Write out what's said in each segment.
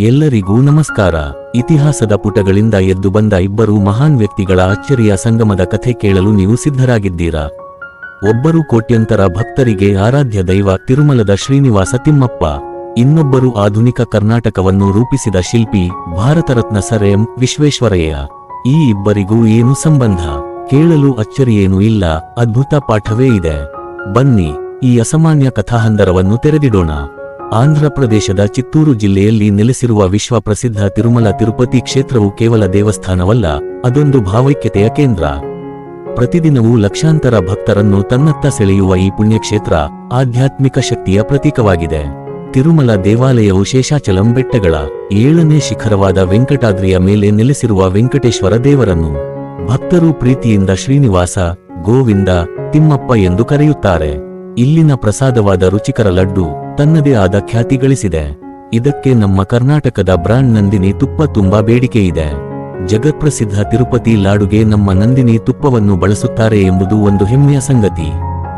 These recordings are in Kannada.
ಎಲ್ಲರಿಗೂ ನಮಸ್ಕಾರ. ಇತಿಹಾಸದ ಪುಟಗಳಿಂದ ಎದ್ದು ಬಂದ ಇಬ್ಬರು ಮಹಾನ್ ವ್ಯಕ್ತಿಗಳ ಅಚ್ಚರಿಯ ಸಂಗಮದ ಕಥೆ ಕೇಳಲು ನೀವು ಸಿದ್ಧರಾಗಿದ್ದೀರಾ? ಒಬ್ಬರು ಕೋಟ್ಯಂತರ ಭಕ್ತರಿಗೆ ಆರಾಧ್ಯ ದೈವ ತಿರುಮಲದ ಶ್ರೀನಿವಾಸ ತಿಮ್ಮಪ್ಪ. ಇನ್ನೊಬ್ಬರು ಆಧುನಿಕ ಕರ್ನಾಟಕವನ್ನು ರೂಪಿಸಿದ ಶಿಲ್ಪಿ ಭಾರತರತ್ನ ಸರ್ ಎಂ ವಿಶ್ವೇಶ್ವರಯ್ಯ. ಈ ಇಬ್ಬರಿಗೂ ಏನು ಸಂಬಂಧ? ಕೇಳಲು ಅಚ್ಚರಿಯೇನೂ ಇಲ್ಲ, ಅದ್ಭುತ ಪಾಠವೇ ಇದೆ. ಬನ್ನಿ, ಈ ಅಸಾಮಾನ್ಯ ಕಥಾಹಂದರವನ್ನು ತೆರೆದಿಡೋಣ. ಆಂಧ್ರ ಪ್ರದೇಶದ ಚಿತ್ತೂರು ಜಿಲ್ಲೆಯಲ್ಲಿ ನೆಲೆಸಿರುವ ವಿಶ್ವ ಪ್ರಸಿದ್ಧ ತಿರುಮಲ ತಿರುಪತಿ ಕ್ಷೇತ್ರವು ಕೇವಲ ದೇವಸ್ಥಾನವಲ್ಲ, ಅದೊಂದು ಭಾವೈಕ್ಯತೆಯ ಕೇಂದ್ರ. ಪ್ರತಿದಿನವೂ ಲಕ್ಷಾಂತರ ಭಕ್ತರನ್ನು ತನ್ನತ್ತ ಸೆಳೆಯುವ ಈ ಪುಣ್ಯಕ್ಷೇತ್ರ ಆಧ್ಯಾತ್ಮಿಕ ಶಕ್ತಿಯ ಪ್ರತೀಕವಾಗಿದೆ. ತಿರುಮಲ ದೇವಾಲಯವು ಶೇಷಾಚಲಂ ಬೆಟ್ಟಗಳ ಏಳನೇ ಶಿಖರವಾದ ವೆಂಕಟಾದ್ರಿಯ ಮೇಲೆ ನೆಲೆಸಿರುವ ವೆಂಕಟೇಶ್ವರ ದೇವರನ್ನು ಭಕ್ತರು ಪ್ರೀತಿಯಿಂದ ಶ್ರೀನಿವಾಸ, ಗೋವಿಂದ, ತಿಮ್ಮಪ್ಪ ಎಂದು ಕರೆಯುತ್ತಾರೆ. ಇಲ್ಲಿನ ಪ್ರಸಾದವಾದ ರುಚಿಕರ ಲಡ್ಡು ತನ್ನದೇ ಆದ ಖ್ಯಾತಿ ಗಳಿಸಿದೆ. ಇದಕ್ಕೆ ನಮ್ಮ ಕರ್ನಾಟಕದ ಬ್ರಾಂಡ್ ನಂದಿನಿ ತುಪ್ಪ ತುಂಬಾ ಬೇಡಿಕೆ ಇದೆ. ಜಗತ್ಪ್ರಸಿದ್ಧ ತಿರುಪತಿ ಲಾಡುಗೆ ನಮ್ಮ ನಂದಿನಿ ತುಪ್ಪವನ್ನು ಬಳಸುತ್ತಾರೆ ಎಂಬುದು ಒಂದು ಹೆಮ್ಮೆಯ ಸಂಗತಿ.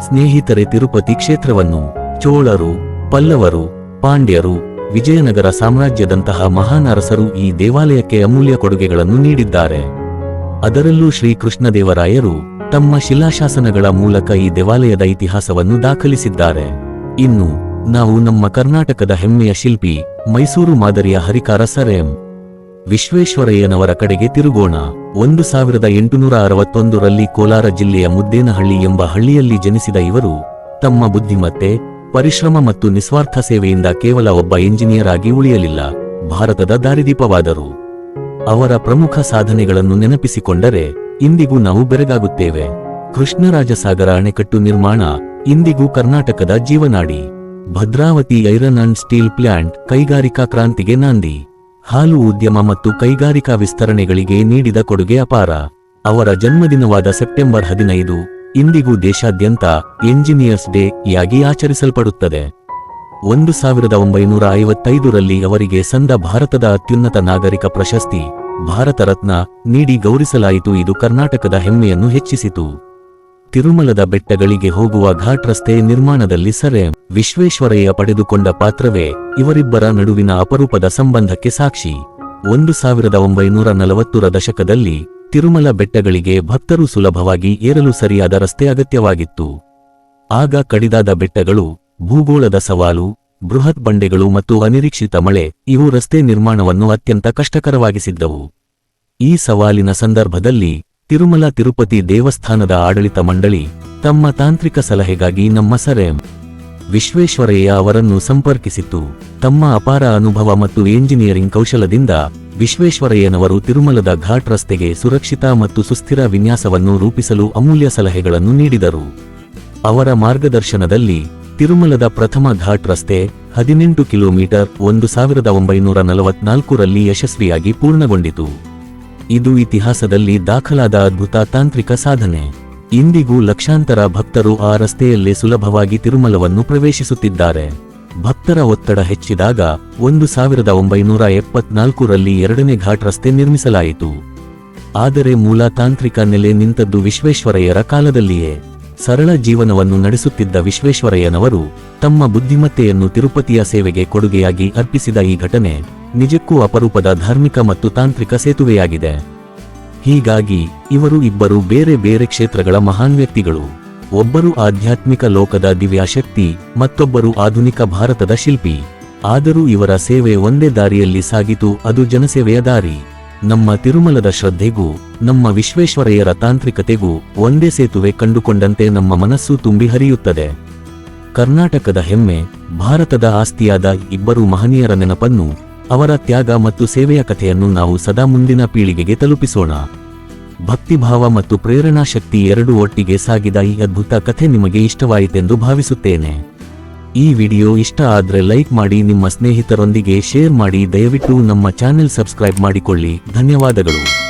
ಸ್ನೇಹಿತರೆ, ತಿರುಪತಿ ಕ್ಷೇತ್ರವನ್ನು ಚೋಳರು, ಪಲ್ಲವರು, ಪಾಂಡ್ಯರು, ವಿಜಯನಗರ ಸಾಮ್ರಾಜ್ಯದಂತಹ ಮಹಾನ್ ಅರಸರು ಈ ದೇವಾಲಯಕ್ಕೆ ಅಮೂಲ್ಯ ಕೊಡುಗೆಗಳನ್ನು ನೀಡಿದ್ದಾರೆ. ಅದರಲ್ಲೂ ಶ್ರೀ ಕೃಷ್ಣದೇವರಾಯರು ತಮ್ಮ ಶಿಲಾಶಾಸನಗಳ ಮೂಲಕ ಈ ದೇವಾಲಯದ ಇತಿಹಾಸವನ್ನು ದಾಖಲಿಸಿದ್ದಾರೆ. ಇನ್ನು, ನಾವು ನಮ್ಮ ಕರ್ನಾಟಕದ ಹೆಮ್ಮೆಯ ಶಿಲ್ಪಿ, ಮೈಸೂರು ಮಾದರಿಯ ಹರಿಕಾರ ಸರ್ ವಿಶ್ವೇಶ್ವರಯ್ಯನವರ ಕಡೆಗೆ ತಿರುಗೋಣ. ಒಂದು ಸಾವಿರದ ಎಂಟುನೂರ ಅರವತ್ತೊಂದರಲ್ಲಿ ಕೋಲಾರ ಜಿಲ್ಲೆಯ ಮುದ್ದೇನಹಳ್ಳಿ ಎಂಬ ಹಳ್ಳಿಯಲ್ಲಿ ಜನಿಸಿದ ಇವರು, ತಮ್ಮ ಬುದ್ಧಿಮತ್ತೆ, ಪರಿಶ್ರಮ ಮತ್ತು ನಿಸ್ವಾರ್ಥ ಸೇವೆಯಿಂದ ಕೇವಲ ಒಬ್ಬ ಇಂಜಿನಿಯರ್ ಆಗಿ ಉಳಿಯಲಿಲ್ಲ, ಭಾರತದ ದಾರಿದೀಪವಾದರು. ಅವರ ಪ್ರಮುಖ ಸಾಧನೆಗಳನ್ನು ನೆನಪಿಸಿಕೊಂಡರೆ ಇಂದಿಗೂ ನಾವು ಬೆರಗಾಗುತ್ತೇವೆ. ಕೃಷ್ಣರಾಜಸಾಗರ ಅಣೆಕಟ್ಟು ನಿರ್ಮಾಣ, ಇಂದಿಗೂ ಕರ್ನಾಟಕದ ಜೀವನಾಡಿ. Bhadravati iron and steel plant, ಕೈಗಾರಿಕಾ ಕ್ರಾಂತಿಗೆ ನಾಂದಿ. ಹಾಲು ಉದ್ಯಮ ಮತ್ತು ಕೈಗಾರಿಕಾ ವಿಸ್ತರಣೆಗಳಿಗೆ ನೀಡಿದ ಕೊಡುಗೆ ಅಪಾರ. ಅವರ ಜನ್ಮದಿನವಾದ ಸೆಪ್ಟೆಂಬರ್ ಹದಿನೈದು, ಇಂದಿಗೂ ದೇಶಾದ್ಯಂತ ಎಂಜಿನಿಯರ್ಸ್ ಡೇ ಯಾಗಿ ಆಚರಿಸಲ್ಪಡುತ್ತದೆ. ಒಂದು ಸಾವಿರದ ಒಂಬೈನೂರ ಐವತ್ತೈದರಲ್ಲಿ ಅವರಿಗೆ ಸಂದ ಭಾರತದ ಅತ್ಯುನ್ನತ ನಾಗರಿಕ ಪ್ರಶಸ್ತಿ. ಭಾರತ ರತ್ನ ನೀಡಿ ಗೌರವಿಸಲಾಯಿತು ಇದು ಕರ್ನಾಟಕದ ಹೆಮ್ಮೆಯನ್ನು ಹೆಚ್ಚಿಸಿತು. ತಿರುಮಲದ ಬೆಟ್ಟಗಳಿಗೆ ಹೋಗುವ ಘಾಟ್ ರಸ್ತೆ ನಿರ್ಮಾಣದಲ್ಲಿ ಸರೆ. ವಿಶ್ವೇಶ್ವರಯ್ಯ ಪಡೆದುಕೊಂಡ ಪಾತ್ರವೇ ಇವರಿಬ್ಬರ ನಡುವಿನ ಅಪರೂಪದ ಸಂಬಂಧಕ್ಕೆ ಸಾಕ್ಷಿ. ಒಂದು ಸಾವಿರದ ಒಂಬೈನೂರ ನಲವತ್ತರ ದಶಕದಲ್ಲಿ ತಿರುಮಲ ಬೆಟ್ಟಗಳಿಗೆ ಭಕ್ತರು ಸುಲಭವಾಗಿ ಏರಲು ಸರಿಯಾದ ರಸ್ತೆ ಅಗತ್ಯವಾಗಿತ್ತು. ಆಗ ಕಡಿದಾದ ಬೆಟ್ಟಗಳು, ಭೂಗೋಳದ ಸವಾಲು ಬೃಹತ್ ಬಂಡೆಗಳು ಮತ್ತು ಅನಿರೀಕ್ಷಿತ ಮಳೆ, ಇವು ರಸ್ತೆ ನಿರ್ಮಾಣವನ್ನು ಅತ್ಯಂತ ಕಷ್ಟಕರವಾಗಿಸಿದ್ದವು. ಈ ಸವಾಲಿನ ಸಂದರ್ಭದಲ್ಲಿ ತಿರುಮಲ ತಿರುಪತಿ ದೇವಸ್ಥಾನದ ಆಡಳಿತ ಮಂಡಳಿ ತಮ್ಮ ತಾಂತ್ರಿಕ ಸಲಹೆಗಾಗಿ ನಮ್ಮ ಸರೆಂ ವಿಶ್ವೇಶ್ವರಯ್ಯ ಅವರನ್ನು ಸಂಪರ್ಕಿಸಿತ್ತು. ತಮ್ಮ ಅಪಾರ ಅನುಭವ ಮತ್ತು ಎಂಜಿನಿಯರಿಂಗ್ ಕೌಶಲದಿಂದ ವಿಶ್ವೇಶ್ವರಯ್ಯನವರು ತಿರುಮಲದ ಘಾಟ್ ರಸ್ತೆಗೆ ಸುರಕ್ಷಿತ ಮತ್ತು ಸುಸ್ಥಿರ ವಿನ್ಯಾಸವನ್ನು ರೂಪಿಸಲು ಅಮೂಲ್ಯ ಸಲಹೆಗಳನ್ನು ನೀಡಿದರು. ಅವರ ಮಾರ್ಗದರ್ಶನದಲ್ಲಿ ತಿರುಮಲದ ಪ್ರಥಮ ಘಾಟ್ ರಸ್ತೆ ಹದಿನೆಂಟು ಕಿಲೋಮೀಟರ್ ಒಂದು ಸಾವಿರದ ಒಂಬೈನೂರ ನಲವತ್ನಾಲ್ಕರಲ್ಲಿ ಯಶಸ್ವಿಯಾಗಿ ಪೂರ್ಣಗೊಂಡಿತು. ಇದು ಇತಿಹಾಸದಲ್ಲಿ ದಾಖಲಾದ ಅದ್ಭುತ ತಾಂತ್ರಿಕ ಸಾಧನೆ. ಇಂದಿಗೂ ಲಕ್ಷಾಂತರ ಭಕ್ತರು ಆ ರಸ್ತೆಯಲ್ಲೇ ಸುಲಭವಾಗಿ ತಿರುಮಲವನ್ನು ಪ್ರವೇಶಿಸುತ್ತಿದ್ದಾರೆ. ಭಕ್ತರ ಒತ್ತಡ ಹೆಚ್ಚಿದಾಗ ಒಂದು ಸಾವಿರದ ಒಂಬೈನೂರ ಎಪ್ಪತ್ನಾಲ್ಕರಲ್ಲಿ ಎರಡನೇ ಘಾಟ್ ರಸ್ತೆ ನಿರ್ಮಿಸಲಾಯಿತು. ಆದರೆ ಮೂಲ ತಾಂತ್ರಿಕ ನೆಲೆ ನಿಂತದ್ದು ವಿಶ್ವೇಶ್ವರಯ್ಯರ ಕಾಲದಲ್ಲಿಯೇ. ಸರಳ ಜೀವನವನ್ನು ನಡೆಸುತ್ತಿದ್ದ ವಿಶ್ವೇಶ್ವರಯ್ಯನವರು ತಮ್ಮ ಬುದ್ಧಿಮತ್ತೆಯನ್ನು ತಿರುಪತಿಯ ಸೇವೆಗೆ ಕೊಡುಗೆಯಾಗಿ ಅರ್ಪಿಸಿದ ಈ ಘಟನೆ ನಿಜಕ್ಕೂ ಅಪರೂಪದ ಧಾರ್ಮಿಕ ಮತ್ತು ತಾಂತ್ರಿಕ ಸೇತುವೆಯಾಗಿದೆ. ಹೀಗಾಗಿ ಇವರು ಇಬ್ಬರು ಬೇರೆ ಬೇರೆ ಕ್ಷೇತ್ರಗಳ ಮಹಾನ್ ವ್ಯಕ್ತಿಗಳು. ಒಬ್ಬರು ಆಧ್ಯಾತ್ಮಿಕ ಲೋಕದ ದಿವ್ಯಾಶಕ್ತಿ ಮತ್ತೊಬ್ಬರು ಆಧುನಿಕ ಭಾರತದ ಶಿಲ್ಪಿ. ಆದರೂ ಇವರ ಸೇವೆ ಒಂದೇ ದಾರಿಯಲ್ಲಿ ಸಾಗಿತು, ಅದು ಜನಸೇವೆಯ ದಾರಿ. ನಮ್ಮ ತಿರುಮಲದ ಶ್ರದ್ಧೆಗೂ, ನಮ್ಮ ವಿಶ್ವೇಶ್ವರಯ್ಯರ ತಾಂತ್ರಿಕತೆಗೂ ಒಂದೇ ಸೇತುವೆ ಕಂಡುಕೊಂಡಂತೆ ನಮ್ಮ ಮನಸ್ಸು ತುಂಬಿ ಹರಿಯುತ್ತದೆ. ಕರ್ನಾಟಕದ ಹೆಮ್ಮೆ, ಭಾರತದ ಆಸ್ತಿಯಾದ ಇಬ್ಬರು ಮಹನೀಯರ ನೆನಪನ್ನು, ಅವರ ತ್ಯಾಗ ಮತ್ತು ಸೇವೆಯ ಕಥೆಯನ್ನು ನಾವು ಸದಾ ಮುಂದಿನ ಪೀಳಿಗೆಗೆ ತಲುಪಿಸೋಣ. ಭಕ್ತಿಭಾವ ಮತ್ತು ಪ್ರೇರಣಾ ಶಕ್ತಿ ಎರಡೂ ಒಟ್ಟಿಗೆ ಸಾಗಿದ ಈ ಅದ್ಭುತ ಕಥೆ ನಿಮಗೆ ಇಷ್ಟವಾಯಿತೆಂದು ಭಾವಿಸುತ್ತೇನೆ. ಈ ವಿಡಿಯೋ ಇಷ್ಟ ಆದ್ರೆ ಲೈಕ್ ಮಾಡಿ ನಿಮ್ಮ ಸ್ನೇಹಿತರೊಂದಿಗೆ ಶೇರ್ ಮಾಡಿ ದಯವಿಟ್ಟು ನಮ್ಮ ಚಾನೆಲ್ ಸಬ್ಸ್ಕ್ರೈಬ್ ಮಾಡಿಕೊಳ್ಳಿ. ಧನ್ಯವಾದಗಳು.